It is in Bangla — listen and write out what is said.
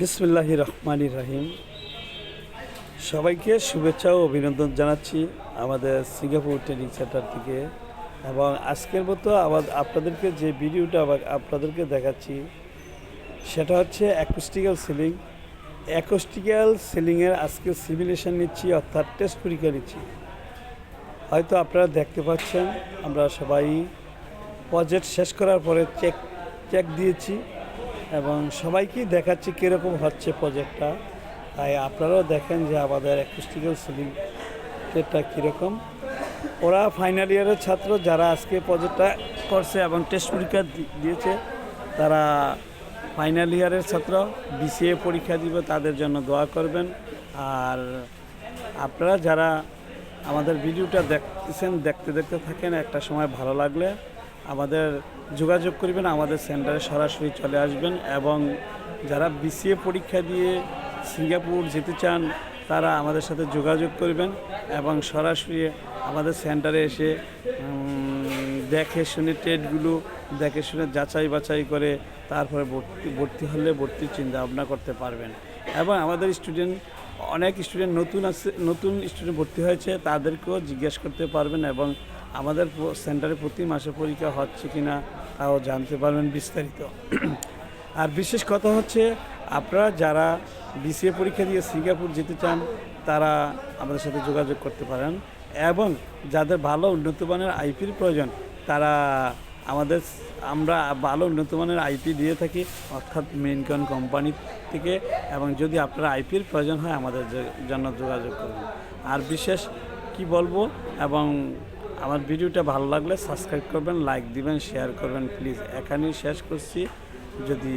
বিসমুল্লাহ রহমান রাহিম। সবাইকে শুভেচ্ছা ও অভিনন্দন জানাচ্ছি আমাদের সিঙ্গাপুর ট্রেনিং সেন্টার থেকে। এবং আজকের মতো আবার আপনাদেরকে যে ভিডিওটা আবার আপনাদেরকে দেখাচ্ছি, সেটা হচ্ছে অ্যাকোস্টিক্যাল সিলিং অ্যাকোস্টিক্যাল সিলিংয়ের আজকে সিমিলেশন নিচ্ছি, অর্থাৎ টেস্ট পরীক্ষা নিচ্ছি। হয়তো আপনারা দেখতে পাচ্ছেন, আমরা সবাই প্রজেক্ট শেষ করার পরে চেক চেক দিয়েছি। এবং সবাইকেই দেখাচ্ছি কীরকম হচ্ছে প্রজেক্টটা তাই আপনারাও দেখেন যে আমাদের অ্যাকুস্টিক্যাল সিলিংটা কীরকম। ওরা ফাইনাল ইয়ারের ছাত্র, যারা আজকে প্রজেক্টটা করছে এবং টেস্ট পরীক্ষা দিয়েছে, তারা ফাইনাল ইয়ারের ছাত্র বিসিএ পরীক্ষা দিবে, তাদের জন্য দোয়া করবেন। আর আপনারা যারা আমাদের ভিডিওটা দেখতেছেন, দেখতে দেখতে থাকেন, একটা সময় ভালো লাগলে আমাদের যোগাযোগ করবেন, আমাদের সেন্টারে সরাসরি চলে আসবেন এবং যারা বিসিএ পরীক্ষা দিয়ে সিঙ্গাপুর যেতে চান, তারা আমাদের সাথে যোগাযোগ করবেন এবং সরাসরি আমাদের সেন্টারে এসে দেখে শুনে টেটগুলো, দেখে শুনে যাচাই বাছাই করে তারপরে ভর্তি ভর্তি হলে ভর্তির চিন্তা ভাবনা করতে পারবেন। এবং আমাদের স্টুডেন্ট, অনেক স্টুডেন্ট নতুন আছে, নতুন স্টুডেন্ট ভর্তি হয়েছে, তাদেরকেও জিজ্ঞেস করতে পারবেন এবং আমাদের সেন্টারে প্রতি মাসে পরীক্ষা হচ্ছে কি না, তাও জানতে পারবেন বিস্তারিত। আর বিশেষ কথা হচ্ছে, আপনারা যারা বিসিএ পরীক্ষা দিয়ে সিঙ্গাপুর যেতে চান, তারা আমাদের সাথে যোগাযোগ করতে পারেন। এবং যাদের ভালো উন্নত মানের আইপির প্রয়োজন, তারা আমাদের আমরা ভালো উন্নত মানের আইপি দিয়ে থাকি, অর্থাৎ মেনকন কোম্পানি থেকে, এবং যদি আপনার আইপির প্রয়োজন হয়, আমাদের জন্য যোগাযোগ করবেন আর বিশেষ কি বলব, এবং আমার ভিডিওটা ভালো লাগলে সাবস্ক্রাইব করবেন লাইক দিবেন শেয়ার করবেন। প্লিজ এখানেই শেষ করছি। যদি